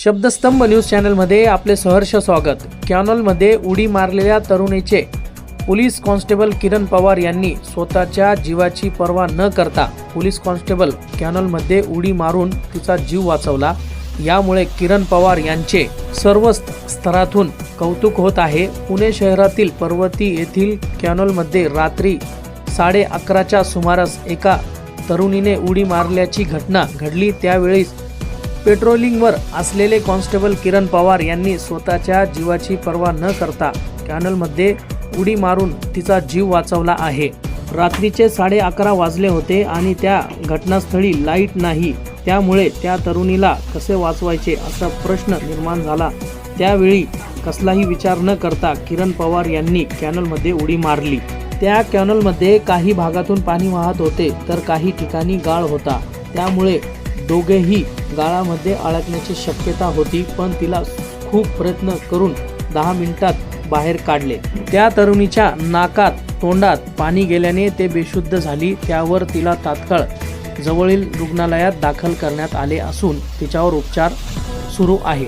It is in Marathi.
शब्दस्तंभ न्यूज चॅनलमध्ये आपले सहर्ष स्वागत. कॅनॉलमध्ये उडी मारलेल्या तरुणीचे पोलीस कॉन्स्टेबल किरण पवार यांनी स्वतःच्या जीवाची पर्वा न करता पोलीस कॉन्स्टेबल कॅनॉलमध्ये उडी मारून तिचा जीव वाचवला. यामुळे किरण पवार यांचे सर्व स्तरातून कौतुक होत आहे. पुणे शहरातील पर्वती येथील कॅनॉलमध्ये रात्री साडे अकराच्या सुमारास एका तरुणीने उडी मारल्याची घटना घडली. त्यावेळी पेट्रोलिंगवर असलेले कॉन्स्टेबल किरण पवार यांनी स्वतःच्या जीवाची पर्वा न करता कॅनलमध्ये उडी मारून तिचा जीव वाचवला आहे. रात्रीचे साडे अकरा वाजले होते आणि त्या घटनास्थळी लाइट नाही. त्यामुळे त्या तरुणीला कसे वाचवायचे असा प्रश्न निर्माण झाला. त्यावेळी कसलाही विचार न करता किरण पवार यांनी कॅनलमध्ये उडी मारली. त्या कॅनलमध्ये काही भागातून पाणी वाहत होते तर काही ठिकाणी गाळ होता. त्यामुळे दोघेही गाळामध्ये अडकण्याची शक्यता होती पण तिला खूप प्रयत्न करून दहा मिनिटात बाहेर काढले. त्या तरुणीच्या नाकात तोंडात पाणी गेल्याने ते बेशुद्ध झाली. त्यावर तिला तात्काळ जवळील रुग्णालयात दाखल करण्यात आले असून तिच्यावर उपचार सुरू आहे.